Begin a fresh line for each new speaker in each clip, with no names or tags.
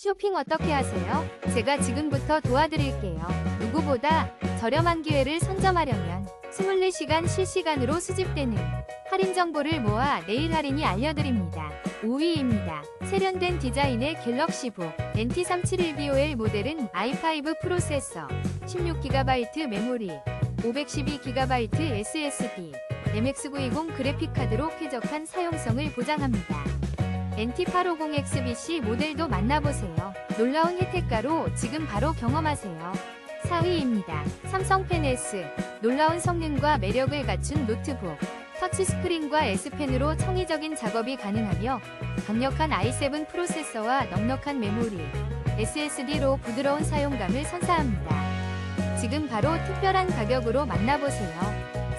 쇼핑 어떻게 하세요? 제가 지금부터 도와드릴게요. 누구보다 저렴한 기회를 선점하려면 24시간 실시간으로 수집되는 할인 정보를 모아 내일 할인이 알려드립니다. 5위입니다. 세련된 디자인의 갤럭시 북 NT371BOL 모델은 i5 프로세서, 16GB 메모리, 512GB SSD, MX920 그래픽카드로 쾌적한 사용성을 보장합니다. NT850XBC 모델도 만나보세요. 놀라운 혜택가로 지금 바로 경험하세요. 4위입니다. 삼성 펜 S. 놀라운 성능과 매력을 갖춘 노트북. 터치스크린과 S펜으로 창의적인 작업이 가능하며 강력한 i7 프로세서와 넉넉한 메모리, SSD로 부드러운 사용감을 선사합니다. 지금 바로 특별한 가격으로 만나보세요.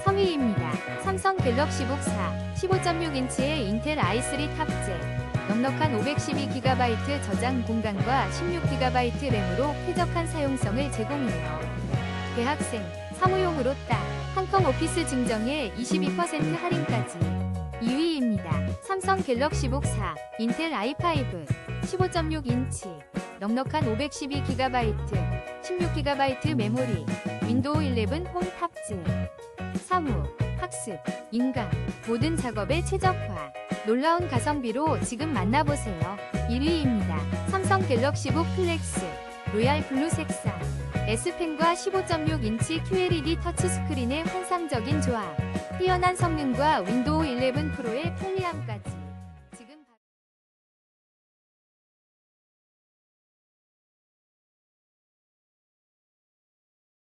3위입니다. 삼성 갤럭시북 4 15.6인치의 인텔 i3 탑재 넉넉한 512GB 저장 공간과 16GB 램으로 쾌적한 사용성을 제공해요. 대학생, 사무용으로 딱 한컴 오피스 증정에 22% 할인까지 2위입니다. 삼성 갤럭시북 4 인텔 i5 15.6인치 넉넉한 512GB 16GB 메모리 윈도우 11홈 탑재 사무, 학습, 인강 모든 작업에 최적화 놀라운 가성비로 지금 만나보세요. 1위입니다. 삼성 갤럭시 북 플렉스 로얄 블루 색상 S펜과 15.6인치 QLED 터치스크린의 환상적인 조합 뛰어난 성능과 윈도우 11 프로의 편리함까지